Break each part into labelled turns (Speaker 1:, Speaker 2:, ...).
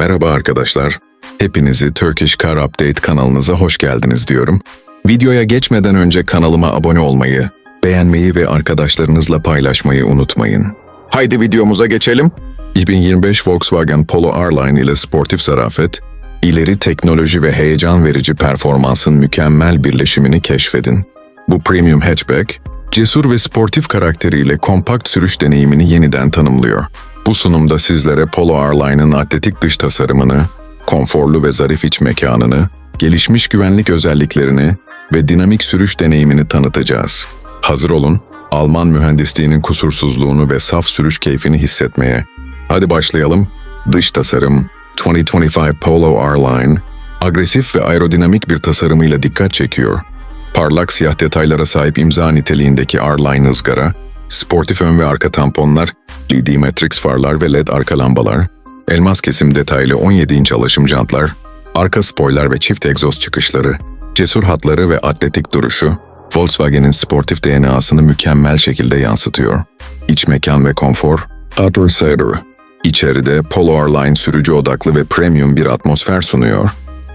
Speaker 1: Merhaba arkadaşlar. Hepinizi Turkish Car Update kanalınıza hoş geldiniz diyorum. Videoya geçmeden önce kanalıma abone olmayı, beğenmeyi ve arkadaşlarınızla paylaşmayı unutmayın. Haydi videomuza geçelim. 2025 Volkswagen Polo R-Line ile sportif zarafet, ileri teknoloji ve heyecan verici performansın mükemmel birleşimini keşfedin. Bu premium hatchback, cesur ve sportif karakteriyle kompakt sürüş deneyimini yeniden tanımlıyor. Bu sunumda sizlere Polo R-Line'ın atletik dış tasarımını, konforlu ve zarif iç mekanını, gelişmiş güvenlik özelliklerini ve dinamik sürüş deneyimini tanıtacağız. Hazır olun, Alman mühendisliğinin kusursuzluğunu ve saf sürüş keyfini hissetmeye. Hadi başlayalım. Dış tasarım 2025 Polo R-Line agresif ve aerodinamik bir tasarımıyla dikkat çekiyor. Parlak siyah detaylara sahip imza niteliğindeki R-Line ızgara, sportif ön ve arka tamponlar, LED Matrix farlar ve LED arka lambalar, elmas kesim detaylı 17 inç alaşım jantlar, arka spoiler ve çift egzoz çıkışları, cesur hatları ve atletik duruşu, Volkswagen'in sportif DNA'sını mükemmel şekilde yansıtıyor. İç mekan ve konfor, Cider. İçeride Polo R-Line sürücü odaklı ve premium bir atmosfer sunuyor.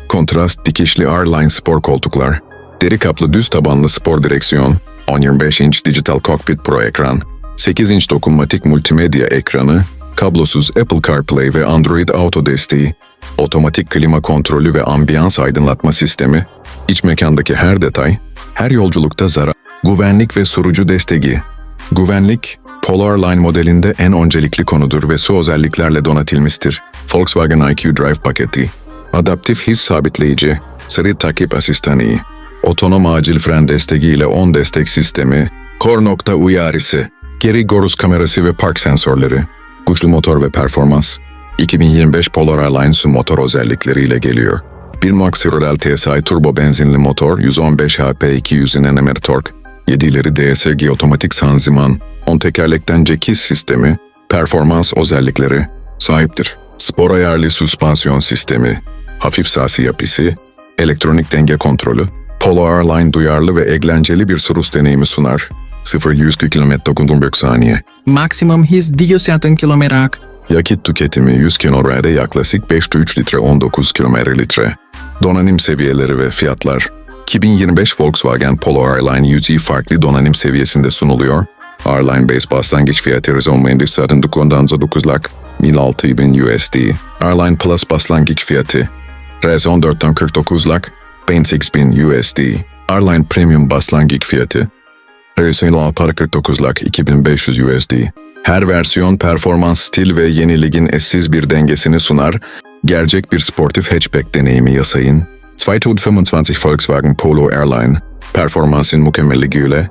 Speaker 1: Kontrast dikişli R-Line spor koltuklar, deri kaplı düz tabanlı spor direksiyon, 10-25 inç dijital cockpit pro ekran, 8 inç dokunmatik multimedya ekranı, kablosuz Apple CarPlay ve Android Auto desteği, otomatik klima kontrolü ve ambiyans aydınlatma sistemi, iç mekandaki her detay, her yolculukta zarar, güvenlik ve sürücü desteği. Güvenlik, Polar Line modelinde en öncelikli konudur ve su özelliklerle donatilmiştir. Volkswagen IQ Drive paketi, adaptif his sabitleyici, seri takip asistanı, otonom acil fren desteği ile 10 destek sistemi, kor nokta uyarısı, geri goruz kamerası ve park sensörleri, güçlü motor ve performans, 2025 Polar Line su motor özellikleriyle geliyor. 1 Max Zero TSI turbo benzinli motor, 115 HP 200 Nm tork, 7 ileri DSG otomatik sanziman, 10 tekerlekten cekiz sistemi, performans özellikleri sahiptir. Spor ayarlı süspansiyon sistemi, hafif sasi yapısı, elektronik denge kontrolü, Polo R-Line duyarlı ve eğlenceli bir sürüş deneyimi sunar. 0-100 km 91 saniye.
Speaker 2: Maksimum hız 200 km.
Speaker 1: Yakıt tüketimi 100 kilometrede yaklaşık 5-3 litre 19 kilometre litre. Donanım seviyeleri ve fiyatlar 2025 Volkswagen Polo R-Line UG farklı donanım seviyesinde sunuluyor. R-Line Base başlangıç fiyatı rezon mühendislerin dükkandan 9 lak 1600 USD. R-Line Plus başlangıç fiyatı rezon 4'ten 49 lak 6000 USD. R-Line Premium başlangıç fiyatı Rezon 49 lak 2500 USD. Her versiyon performans, stil ve yeniliğin eşsiz bir dengesini sunar. Gerçek bir sportif hatchback deneyimi yasayın. 2025 Volkswagen Polo Airline performansın mükemmelliğiyle